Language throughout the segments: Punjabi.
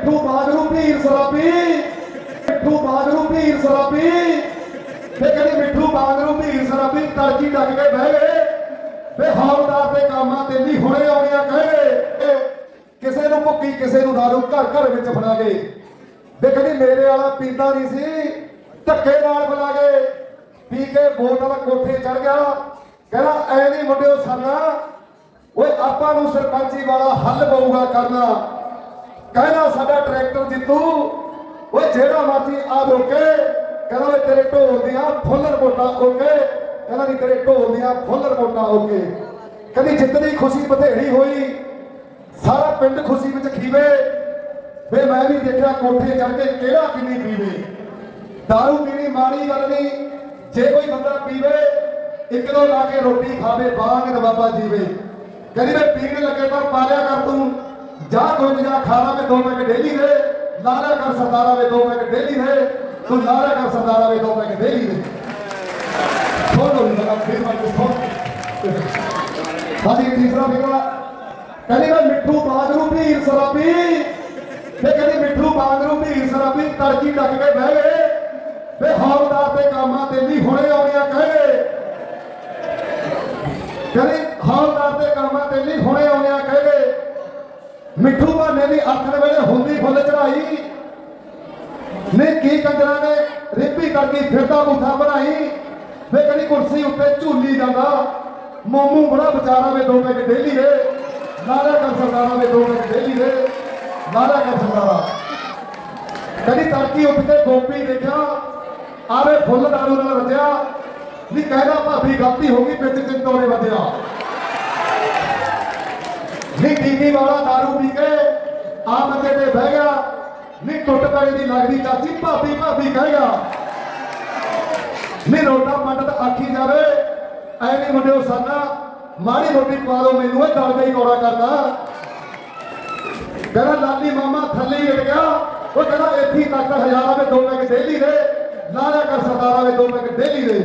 ਮਿੱਠੂ ਬਾਗਰੂ ਭੀਰ ਸਰਾਬੀ ਮਿੱਠੂ ਬਾਗਰੂ ਭੀਰ ਸਰਾਬੀ। ਤੇ ਕਹਿੰਦੀ ਮਿੱਠੂ ਬਾਗਰੂ ਭੀਰ ਸਰਾਬੀ, ਤੜਕੀ ਡੱਕ ਕੇ ਬਹਿ ਗਏ। ਵੇ ਹੌਲਦਾਰ ਦੇ ਕੰਮਾਂ ਤੇ ਵੀ ਹੁਣੇ ਆਉਣੀਆਂ ਕਹੇ ਕਿਸੇ ਨੂੰ ਭੁੱਕੀ, ਕਿਸੇ ਨੂੰ ਦਾਰੂ ਘਰ ਘਰ ਵਿੱਚ ਫੜਾ ਗਏ। ਵੇ ਕਹਿੰਦੀ ਮੇਰੇ ਵਾਲਾ ਪੀਂਦਾ ਨਹੀਂ ਸੀ, ਧੱਕੇ ਨਾਲ ਬੁਲਾ ਗਏ। ਪੀ ਕੇ ਬੋਤਲ ਕੋਠੇ ਚੜ ਗਿਆ। ਕਹਿੰਦਾ, ਐ ਨਹੀਂ ਮੁੰਡਿਓ ਸਰਨਾ, ਓਏ ਆਪਾਂ ਨੂੰ ਸਰਪੰਚੀ ਵਾਲਾ ਹੱਲ ਪਊਗਾ ਕਰਨਾ। ਕਹਿੰਦਾ ਸਾਡਾ ਟਰੈਕਟਰ ਜਿੱਤੂ, ਓਏ ਜਿਹੜਾ ਮਰਜ਼ੀ ਆ ਰੋਕੇ, ਕਹਿੰਦਾ ਓਏ ਤੇਰੇ ਢੋਲ ਦੀਆਂ ਫੁੱਲ ਰਿਪੋਰਟਾਂ ਓਕੇ ਕਹਿੰਦਾ ਨਹੀਂ ਤੇਰੇ ਢੋਲ ਦੀਆਂ ਫੁੱਲ ਰਿਪੋਰਟਾਂ ਓਕੇ ਕਹਿੰਦੀ ਜਿੱਤਦੀ ਖੁਸ਼ੀ ਬਥੇਰੀ ਹੋਈ, ਸਾਰਾ ਪਿੰਡ ਖੁਸ਼ੀ ਵਿੱਚ ਖੀਵੇ। ਵੇ ਮੈਂ ਵੀ ਦੇਖਿਆ ਕੋਠੇ ਚੜ ਕੇ ਕਿਹੜਾ ਕਿੰਨੀ ਪੀਵੇ। ਦਾਰੂ ਪੀਣੀ ਮਾੜੀ ਗੱਲ ਨਹੀਂ, ਜੇ ਕੋਈ ਬੰਦਾ ਪੀਵੇ, ਇੱਕ ਦੋ ਲਾ ਕੇ ਰੋਟੀ ਖਾਵੇ, ਬਾਗ ਬਾਬਾ ਜੀਵੇ। ਕਹਿੰਦੀ ਮੈਂ ਪੀਣ ਲੱਗੇ ਤਾਂ ਪਾਲਿਆ ਕਰ ਜਾ ਕੋਈ ਜਾ ਖਾਣਾ ਮੈਂ ਦੋ ਪੈਕ ਡੇਲੀ ਦੇ ਲਾਰਾ ਕਰ ਸਰਦਾਰਾ ਵੇ ਦੋ ਪੈਕ ਡੇਲੀ ਦੇ ਤੂੰ ਲਾਲਾ ਕਰ ਸਰਦਾਰਾ ਵੇ ਦੋ ਪੈਕ ਡੇਲੀ ਦੇ ਥੋੜੋ ਨਹੀਂ ਲਗਾ ਫਿਰ ਮੈਂ ਕੁਝ ਸਾਡੀ ਤੀਸਰਾ ਫਿਕਰਾ ਕਹਿੰਦੀ ਮੈਂ ਮਿੱਠੂ ਬਾਗਰੂ ਭੀਰ ਸਰਾਬੀ। ਤੇ ਕਹਿੰਦੀ ਮਿੱਠੂ ਬਾਗਰੂ ਭੀਰ ਸਰਾਬੀ ਤੜਕੀ ਡੱਕ ਕੇ ਬਹਿ ਗਏ। ਵੇ ਹੌਲਦਾਰ ਤੇ ਕੰਮਾਂ ਤੇ ਵੀ ਹੁਣੇ ਆਉਣੀਆਂ ਕਹੇ ਕਹਿੰਦੀ ਹੌਲਦਾਰ ਤੇ ਕੰਮਾਂ ਤੇਲੀ ਵੀ ਹੁਣੇ ਆਉਣੀਆਂ ਕਹੇ ਮਿੱਠੂ ਬਾਨੇ ਦੀ ਆਖਣ ਵੇਲੇ ਹੁੰਦੀ ਫੁੱਲ ਚੜਾਈ ਨੇ ਕੀ ਕੰਜਰਾਂ ਨੇ ਰਿੱਪੀ ਕਰਕੇ ਫਿਰਦਾ ਬੂਥਾ ਬਣਾਈ ਵੇ ਕਹਿੰਦੀ ਕੁਰਸੀ ਉੱਤੇ ਝੂਲੀ ਜਾਂਦਾ। ਮੋਮੂ ਬੜਾ ਵਿਚਾਰਾ ਵੇ ਦੋ ਪੈਕ ਡੇਲੀ ਦੇ ਨਾਰਾ ਕਰ ਸਰਦਾਰਾ ਵੇ ਦੋ ਪੈਕ ਡੇਲੀ ਦੇ ਨਾਰਾ ਕਰ ਸਰਦਾਰਾ। ਕਹਿੰਦੀ ਤੜਕੀ ਉੱਠ ਕੇ ਗੋਪੀ ਦੇਖਿਆ। ਆਵੇ ਫੁੱਲ ਦਾਰੂ ਨਾਲ ਰਜਿਆ। ਨਹੀਂ ਕਹਿੰਦਾ ਭਾਬੀ ਗਲਤੀ ਹੋ ਗਈ ਵਿੱਚ ਨੇ ਵਧਿਆ। ਨਹੀਂ ਟੀਵੀ ਵਾਲਾ ਦਾਰੂ ਪੀ ਕੇ ਆ ਮੰਜੇ ਤੇ ਬਹਿ ਗਿਆ। ਨਹੀਂ ਟੁੱਟ ਪੈਣ ਦੀ ਲੱਗਦੀ ਚਾਚੀ, ਭਾਬੀ ਭਾਬੀ ਕਹੇਗਾ ਨਹੀਂ ਰੋਟਾ ਪੰਡਤ ਆਖੀ ਜਾਵੇ, ਐ ਨਹੀਂ ਮੁੰਡਿਓ ਸਾਨਾ, ਮਾੜੀ ਰੋਟੀ ਪਾ ਦੋ ਮੈਨੂੰ, ਇਹ ਦਰਦ ਹੀ ਕੋੜਾ ਕਰਦਾ। ਕਹਿੰਦਾ, ਲਾਲੀ ਮਾਮਾ ਥੱਲੇ ਹੀ ਉੱਡ ਗਿਆ ਉਹ ਕਹਿੰਦਾ, ਇੱਥੇ ਤੱਕ ਹਜ਼ਾਰਾਂ ਵਿੱਚ ਦੋ ਪੈਕ ਡੇਲੀ ਦੇ। ਨਾਰਾ ਕਰ ਸਰਦਾਰਾਂ ਵਿੱਚ ਦੋ ਪੈਕ ਡੇਲੀ ਦੇ।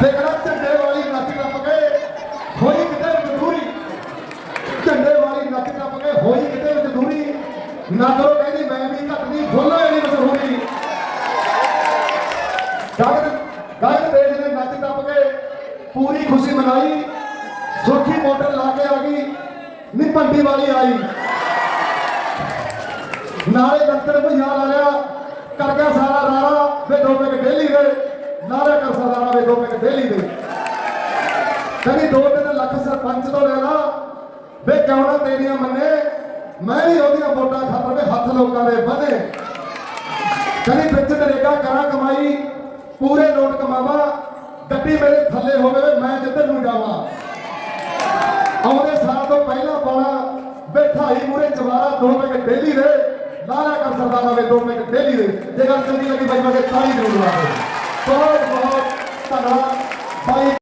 ਤੇ ਕਹਿੰਦਾ ਝੰਡੇ ਵਾਲੀ ਨੱਚ ਟੱਪ ਕੇ ਹੋਈ ਕਿਤੇ ਮਜ਼ਦੂਰੀ ਝੰਡੇ ਵਾਲੀ ਨੱਚ ਟੱਪ ਕੇ ਹੋਈ ਕਿਤੇ ਮਜ਼ਦੂਰੀ ਨਗਰੋ ਕਹਿੰਦੀ ਮੈਂ ਵੀ ਘਟਣੀ ਫੁੱਲ ਹੋਈ ਮਸ਼ਹੂਰੀ। ਗਗਨ ਗਗਨ ਦੇਜ ਨੇ ਨੱਚ ਟੱਪ ਕੇ ਪੂਰੀ ਖੁਸ਼ੀ ਮਨਾਈ ਸੁਰਖੀ ਮੋਟਰ ਲਾ ਕੇ ਆ ਗਈ, ਨੀ ਵਾਲੀ ਆਈ। ਨਾਲੇ ਦੰਤਰ ਭਈਆ ਲਾ ਲਿਆ, ਕਰ ਗਿਆ ਸਾਰਾ ਰਾਰਾ, ਵੇ ਦੋ ਪੈਕ ਡੇਲੀ ਦੇ ਨਾਰਾ ਕਰ ਸਾਰਾ ਵੇ ਦੋ ਪੈਕ ਡੇਲੀ ਦੇ ਕਹਿੰਦੀ ਦੋ ਤਿੰਨ ਲੱਖ ਸਰਪੰਚ ਤੋਂ ਲੈ ਲਾ, ਵੇ ਕਿਉਂ ਨਾ ਤੇਰੀਆਂ ਮੰਨੇ? ਮੈਂ ਵੀ ਉਹਦੀਆਂ ਵੋਟਾਂ ਖਾਤਰ ਵੇ ਹੱਥ ਲੋਕਾਂ ਦੇ ਵਧੇ। ਕਹਿੰਦੀ ਵਿੱਚ ਨਰੇਗਾ ਕਰਾਂ ਕਮਾਈ, ਪੂਰੇ ਨੋਟ ਕਮਾਵਾ, ਗੱਡੀ ਮੇਰੇ ਥੱਲੇ ਹੋਵੇ, ਮੈਂ ਜਿੱਧਰ ਨੂੰ ਜਾਵਾਂ। ਆਉਂਦੇ ਸਾਲ ਤੋਂ ਪਹਿਲਾਂ ਪਾਉਣਾ ਬੈਠਾਈ ਮੂਰੇ ਜਵਾਰਾ, ਦੋ ਮਿੰਟ ਡੇਲੀ ਦੇ। ਨਾਰਾ ਕਰ ਸਰਦਾਰਾ ਵੇ ਦੋ ਮਿੰਟ ਡੇਲੀ ਦੇ। ਜੇ ਗੱਲ ਚੰਗੀ ਲੱਗੀ ਬਾਈ ਮੈਂ ਤਾਲੀ ਜ਼ਰੂਰ ਬਹੁਤ ਬਹੁਤ ਧੰਨਵਾਦ। ਬਾਈ